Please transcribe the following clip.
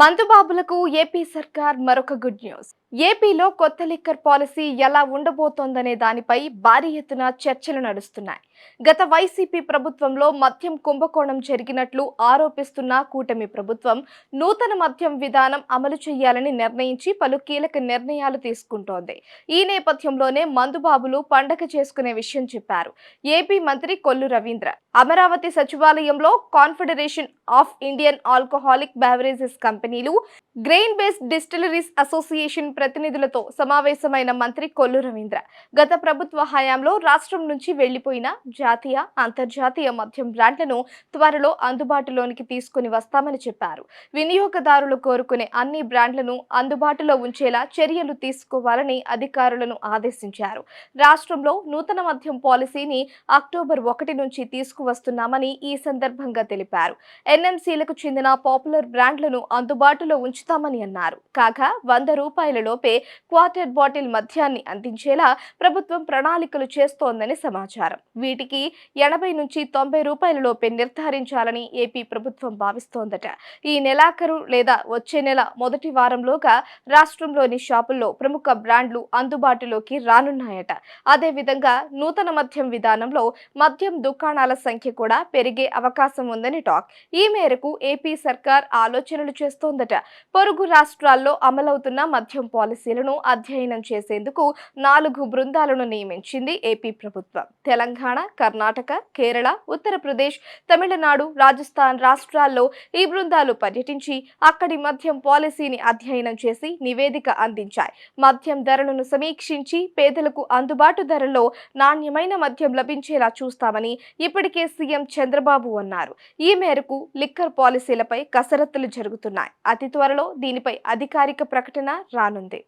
మందుబాబులకు AP సర్కార్ మరొక good news. ఏపీలో కొత్త లిక్కర్ పాలసీ ఎలా ఉండబోతోందనే దానిపై భారీ ఎత్తున చర్చలు నడుస్తున్నాయి. గత వైసీపీ ప్రభుత్వంలో మద్యం కుంభకోణం జరిగినట్లు ఆరోపిస్తున్న కూటమి ప్రభుత్వం నూతన మద్యం విధానం అమలు చేయాలని నిర్ణయించి పలు కీలక నిర్ణయాలు తీసుకుంటోంది. ఈ నేపథ్యంలోనే మందుబాబులు పండగ చేసుకునే విషయం చెప్పారు. ఏపీ మంత్రి కొల్లు రవీంద్ర. అమరావతి సచివాలయంలో confederation of Indian alcoholic beverages కంపెనీలు గ్రెయిన్ బేస్డ్ డిస్టిలరీస్ అసోసియేషన్ ప్రతినిధులతో సమావేశమైన మంత్రి కొల్లు రవీంద్ర. గత ప్రభుత్వ హయాంలో రాష్ట్రం నుంచి వెళ్ళిపోయిన జాతీయ అంతర్జాతీయ మద్యం బ్రాండ్లను త్వరలో అందుబాటులోనికి తీసుకుని వస్తామని చెప్పారు. వినియోగదారులు కోరుకునే అన్ని బ్రాండ్లను అందుబాటులో ఉంచేలా చర్యలు తీసుకోవాలని అధికారులను ఆదేశించారు. రాష్ట్రంలో నూతన మద్యం పాలసీని అక్టోబర్ ఒకటి నుంచి తీసుకువస్తున్నామని ఈ సందర్భంగా తెలిపారు. ఎన్ఎంసీలకు చెందిన పాపులర్ బ్రాండ్లను అందుబాటులో ఉంచుతామని అన్నారు. కాగా వంద రూపాయల లోపే క్వార్టర్ బాటిల్ మద్యాన్ని అందించేలా ప్రభుత్వం ప్రణాళికలు చేస్తోందని సమాచారం. వీటికి ఎనభై నుంచి తొంభై రూపాయల లోపే నిర్ధారించాలని ఏపీ ప్రభుత్వం భావిస్తోందట. ఈ నెలాఖరు లేదా వచ్చే నెల మొదటి వారంలోగా రాష్ట్రంలోని షాపుల్లో ప్రముఖ బ్రాండ్లు అందుబాటులోకి రానున్నాయట. అదేవిధంగా నూతన మద్యం విధానంలో మద్యం దుకాణాల సంఖ్య కూడా పెరిగే అవకాశం ఉందని టాక్. ఈ మేరకు ఏపీ సర్కార్ ఆలోచనలు చేస్తోందట. పొరుగు రాష్ట్రాల్లో అమలవుతున్న మద్యం పాలసీలను అధ్యయనం చేసేందుకు నాలుగు బృందాలను నియమించింది ఏపీ ప్రభుత్వం. తెలంగాణ కర్ణాటక కేరళ ఉత్తరప్రదేశ్ తమిళనాడు రాజస్థాన్ రాష్ట్రాల్లో ఈ బృందాలు పర్యటించి అక్కడి మద్యం పాలసీని అధ్యయనం చేసి నివేదిక అందించాయి. మద్యం ధరలను సమీక్షించి పేదలకు అందుబాటు ధరల్లో నాణ్యమైన మద్యం లభించేలా చూస్తామని ఇప్పటికే సీఎం చంద్రబాబు అన్నారు. ఈ మేరకు లిక్కర్ పాలసీలపై కసరత్తులు జరుగుతున్నాయి. అతి త్వరలో దీనిపై అధికారిక ప్రకటన రానుంది.